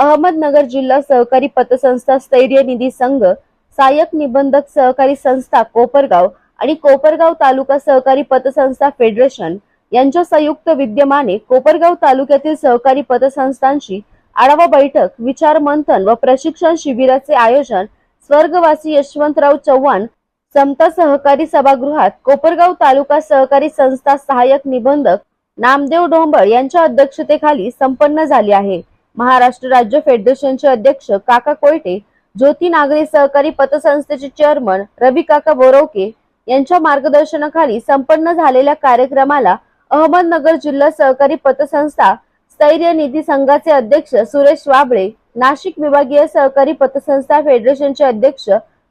अहमदनगर जिल्हा सहकारी पतसंस्था स्थैर्य निधी संघ सहाय्यक निबंधक सहकारी संस्था कोपरगाव आणि कोपरगाव तालुका सहकारी पतसंस्था फेडरेशन यांच्या संयुक्त विद्यमाने कोपरगाव तालुक्यातील सहकारी पतसंस्थांची आढावा बैठक विचार मंथन व प्रशिक्षण शिबिराचे आयोजन स्वर्गवासी यशवंतराव चव्हाण समता सहकारी सभागृहात कोपरगाव तालुका सहकारी संस्था सहाय्यक निबंधक नामदेव डोंबळ यांच्या अध्यक्षतेखाली संपन्न झाली आहे. महाराष्ट्र राज्य फेडरेशनचे अध्यक्ष काका कोयटे ज्योती नागरी सहकारी पतसंस्थेचे चेअरमन रवी काका बोरवके यांच्या मार्गदर्शनाखाली संपन्न झालेल्या कार्यक्रमाला अहमदनगर जिल्हा सहकारी पतसंस्था स्थैर्य निधी संघाचे अध्यक्ष सुरेश वाबळे नाशिक विभागीय सहकारी पतसंस्था फेडरेशनचे अध्यक्ष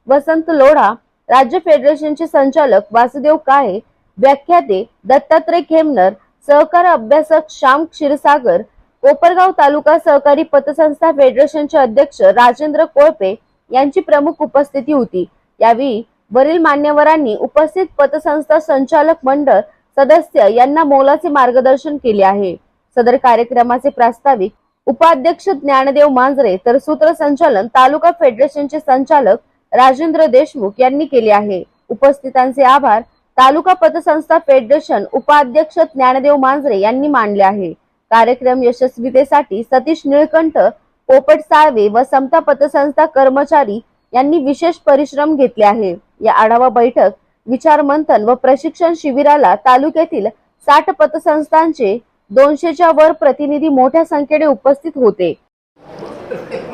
वसंत लोढा राज्य फेडरेशनचे संचालक वासुदेव काळे व्याख्याते दत्तात्रय खेमनर सहकार अभ्यासक श्याम क्षीरसागर कोपरगाव तालुका सहकारी पतसंस्था फेडरेशनचे अध्यक्ष राजेंद्र कोळपे यांची प्रमुख उपस्थिती होती. यावेळी वरील मान्यवरांनी उपस्थित पतसंस्था संचालक मंडळ सदस्य यांना मोलाचे मार्गदर्शन केले आहे. सदर कार्यक्रमाचे प्रास्ताविक उपाध्यक्ष ज्ञानदेव मांजरे तर सूत्रसंचालन तालुका फेडरेशनचे संचालक राजेंद्र देशमुख यांनी केले आहे. उपस्थितांचे आभार तालुका पतसंस्था फेडरेशन उपाध्यक्ष ज्ञानदेव मांजरे यांनी मानले आहे. कार्यक्रम यशस्वीतेसाठी सतीश निळकंठ पोपट साळवे व समता पतसंस्था कर्मचारी यांनी विशेष परिश्रम घेतले आहे. या आढावा बैठक विचार मंथन व प्रशिक्षण शिबिराला तालुक्यातील साठ पतसंस्थांचे दोनशेच्या वर प्रतिनिधी मोठ्या संख्येने उपस्थित होते.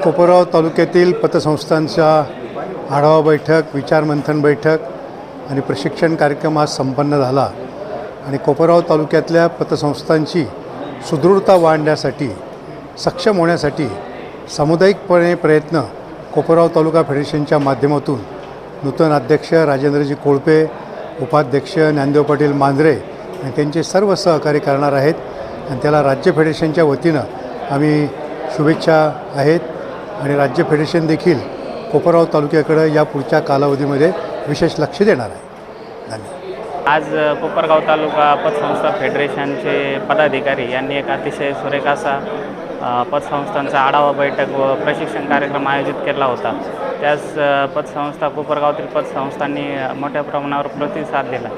कोपरगाव तालुक्यातील पतसंस्थांच्या आढावा बैठक विचारमंथन बैठक आणि प्रशिक्षण कार्यक्रम आज संपन्न झाला. आणि कोपरगाव तालुक्यातल्या पतसंस्थांची सुदृढता वाढण्यासाठी सक्षम होण्यासाठी सामुदायिकपणे प्रयत्न कोपरगाव तालुका फेडरेशनच्या माध्यमातून नूतन अध्यक्ष राजेंद्रजी कोळपे उपाध्यक्ष ज्ञानदेव पाटील मांजरे आणि त्यांचे सर्व सहकार्य करणार आहेत. आणि त्याला राज्य फेडरेशनच्या वतीनं आम्ही शुभेच्छा आहेत. आणि राज्य फेडरेशन देखील कोपरगाव तालुक्याकडं या पुढच्या कालावधीमध्ये विशेष लक्ष देणार आहे. धन्यवाद. आज कोपरगाव तालुका पतसंस्था फेडरेशनचे पदाधिकारी यांनी एक अतिशय सुरेख असा पतसंस्थांचा आढावा बैठक व प्रशिक्षण कार्यक्रम आयोजित केला होता. त्यास पतसंस्था कोपरगावातील पतसंस्थांनी मोठ्या प्रमाणावर प्रतिसाद दिला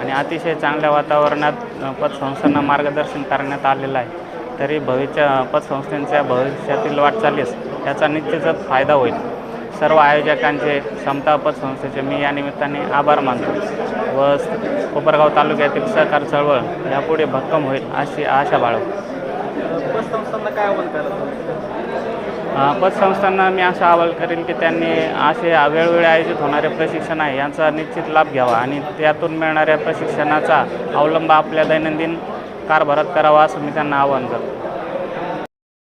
आणि अतिशय चांगल्या वातावरणात पतसंस्थांना मार्गदर्शन करण्यात आलेलं आहे. तरी भविष्य पतसंस्थांच्या भविष्यातील वाटचालीस याचा निश्चितच फायदा होईल. सर्व आयोजकांचे समता पतसंस्थेचे मी या निमित्ताने आभार मानतो. व कोपरगाव तालुक्यातील सहकार चळवळ यापुढे भक्कम होईल अशी आशा बाळगतो. पतसंस्थांना काय आव्हान करत अ, पतसंस्थांना मी असं आवाहन करेन की त्यांनी असे वेळोवेळी आयोजित होणारे प्रशिक्षण आहे यांचा निश्चित लाभ घ्यावा आणि त्यातून मिळणाऱ्या प्रशिक्षणाचा अवलंब आपल्या दैनंदिन कारभारात करावा असं मी त्यांना आवाहन करतो.